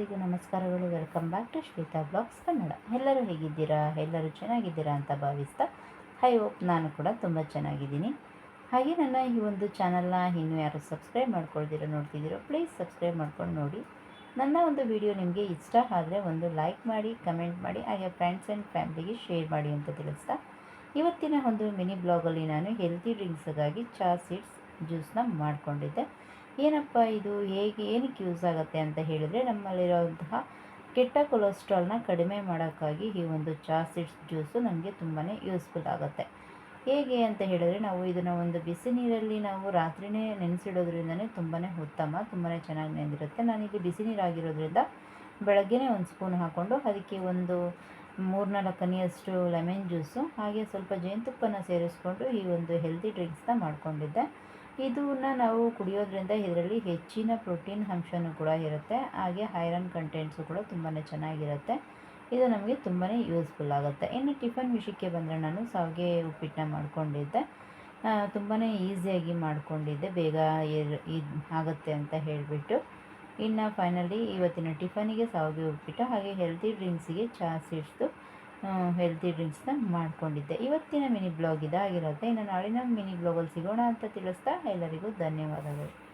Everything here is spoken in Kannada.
ನಮಸ್ಕಾರಗಳು. Welcome back to Shweta blogs Kannada ಎಲ್ಲರೂ ಹೇಗಿದ್ದೀರಾ? ಎಲ್ಲರೂ ಚೆನ್ನಾಗಿದ್ದೀರಾ ಅಂತ ಭಾವಿಸ್ತಾ ಹೈ ಹೋಪ್ ನಾನು ಕೂಡ ತುಂಬ ಚೆನ್ನಾಗಿದ್ದೀನಿ. ಹಾಗೆ ನನ್ನ ಈ ಒಂದು ಚಾನಲ್ನ ಇನ್ನೂ ಯಾರು ಸಬ್ಸ್ಕ್ರೈಬ್ ಮಾಡ್ಕೊಳ್ದಿರೋ, ನೋಡ್ತಿದ್ದೀರೋ ಪ್ಲೀಸ್ ಸಬ್ಸ್ಕ್ರೈಬ್ ಮಾಡ್ಕೊಂಡು ನೋಡಿ. ನನ್ನ ಒಂದು ವಿಡಿಯೋ ನಿಮಗೆ ಇಷ್ಟ ಆದರೆ ಒಂದು ಲೈಕ್ ಮಾಡಿ ಕಮೆಂಟ್ ಮಾಡಿ, ಹಾಗೆ ಫ್ರೆಂಡ್ಸ್ ಆ್ಯಂಡ್ ಫ್ಯಾಮಿಲಿಗೆ ಶೇರ್ ಮಾಡಿ ಅಂತ ತಿಳಿಸ್ತಾ ಇವತ್ತಿನ ಒಂದು ಮಿನಿ ಬ್ಲಾಗಲ್ಲಿ ನಾನು ಹೆಲ್ತಿ ಡ್ರಿಂಕ್ಸ್ಗಾಗಿ ಚಾ ಸೀಡ್ಸ್ ಜ್ಯೂಸನ್ನ ಮಾಡಿಕೊಂಡಿದ್ದೆ. ಏನಪ್ಪ ಇದು? ಹೇಗೆ, ಏನಕ್ಕೆ ಯೂಸ್ ಆಗುತ್ತೆ ಅಂತ ಹೇಳಿದರೆ ನಮ್ಮಲ್ಲಿರೋಂತಹ ಕೆಟ್ಟ ಕೊಲೆಸ್ಟ್ರಾಲ್ನ ಕಡಿಮೆ ಮಾಡೋಕ್ಕಾಗಿ ಈ ಒಂದು ಚಾ ಸೀಡ್ಸ್ ಜ್ಯೂಸು ನಮಗೆ ತುಂಬಾ ಯೂಸ್ಫುಲ್ ಆಗುತ್ತೆ. ಹೇಗೆ ಅಂತ ಹೇಳಿದ್ರೆ ನಾವು ಇದನ್ನು ಒಂದು ಬಿಸಿ ನೀರಲ್ಲಿ ನಾವು ರಾತ್ರಿನೇ ನೆನೆಸಿಡೋದ್ರಿಂದನೇ ತುಂಬಾ ಉತ್ತಮ ತುಂಬಾ ಚೆನ್ನಾಗಿ ನೆಂದಿರುತ್ತೆ. ನಾನಿಲ್ಲಿ ಬಿಸಿ ನೀರಾಗಿರೋದ್ರಿಂದ ಬೆಳಗ್ಗೆನೇ ಒಂದು ಸ್ಪೂನ್ ಹಾಕ್ಕೊಂಡು ಅದಕ್ಕೆ ಒಂದು ಮೂರ್ನಾಲ್ಕು ಹನಿಯಷ್ಟು ಲೆಮನ್ ಜ್ಯೂಸು ಹಾಗೆ ಸ್ವಲ್ಪ ಜೇನುತುಪ್ಪನ ಸೇರಿಸ್ಕೊಂಡು ಈ ಒಂದು ಹೆಲ್ತಿ ಡ್ರಿಂಕ್ಸ್ನ ಮಾಡ್ಕೊಂಡಿದ್ದೆ. ಇದನ್ನ ನಾವು ಕುಡಿಯೋದ್ರಿಂದ ಇದರಲ್ಲಿ ಹೆಚ್ಚಿನ ಪ್ರೋಟೀನ್ ಅಂಶವೂ ಕೂಡ ಇರುತ್ತೆ. ಹಾಗೆ ಐರನ್ ಕಂಟೆಂಟ್ಸು ಕೂಡ ತುಂಬಾ ಚೆನ್ನಾಗಿರುತ್ತೆ. ಇದು ನಮಗೆ ತುಂಬಾ ಯೂಸ್ಫುಲ್ ಆಗುತ್ತೆ. ಇನ್ನು ಟಿಫನ್ ವಿಷಯಕ್ಕೆ ಬಂದರೆ ನಾನು ಸಾವಿಗೆ ಉಪ್ಪಿಟ್ಟನ್ನ ಮಾಡ್ಕೊಂಡಿದ್ದೆ. ತುಂಬಾ ಈಸಿಯಾಗಿ ಮಾಡಿಕೊಂಡಿದ್ದೆ. ಬೇಗ ಆಗುತ್ತೆ ಅಂತ ಹೇಳಿಬಿಟ್ಟು. ಇನ್ನು ಫೈನಲಿ ಇವತ್ತಿನ ಟಿಫನಿಗೆ ಸಾವಿಗೆ ಉಪ್ಪಿಟ್ಟು ಹಾಗೆ ಹೆಲ್ತಿ ಡ್ರಿಂಕ್ಸಿಗೆ ಚಹಾ ಸೀಡ್ಸ್ದು ಹೆಲ್ತಿ ಡ್ರಿಂಕ್ಸ್ನ ಮಾಡ್ಕೊಂಡಿದ್ದೆ. ಇವತ್ತಿನ ಮಿನಿ ಬ್ಲಾಗ್ ಇದಾಗಿರುತ್ತೆ ಇನ್ನು ನಾಳಿನ ಮಿನಿ ಬ್ಲಾಗಲ್ಲಿ ಸಿಗೋಣ ಅಂತ ತಿಳಿಸ್ತಾ ಎಲ್ಲರಿಗೂ ಧನ್ಯವಾದಗಳು.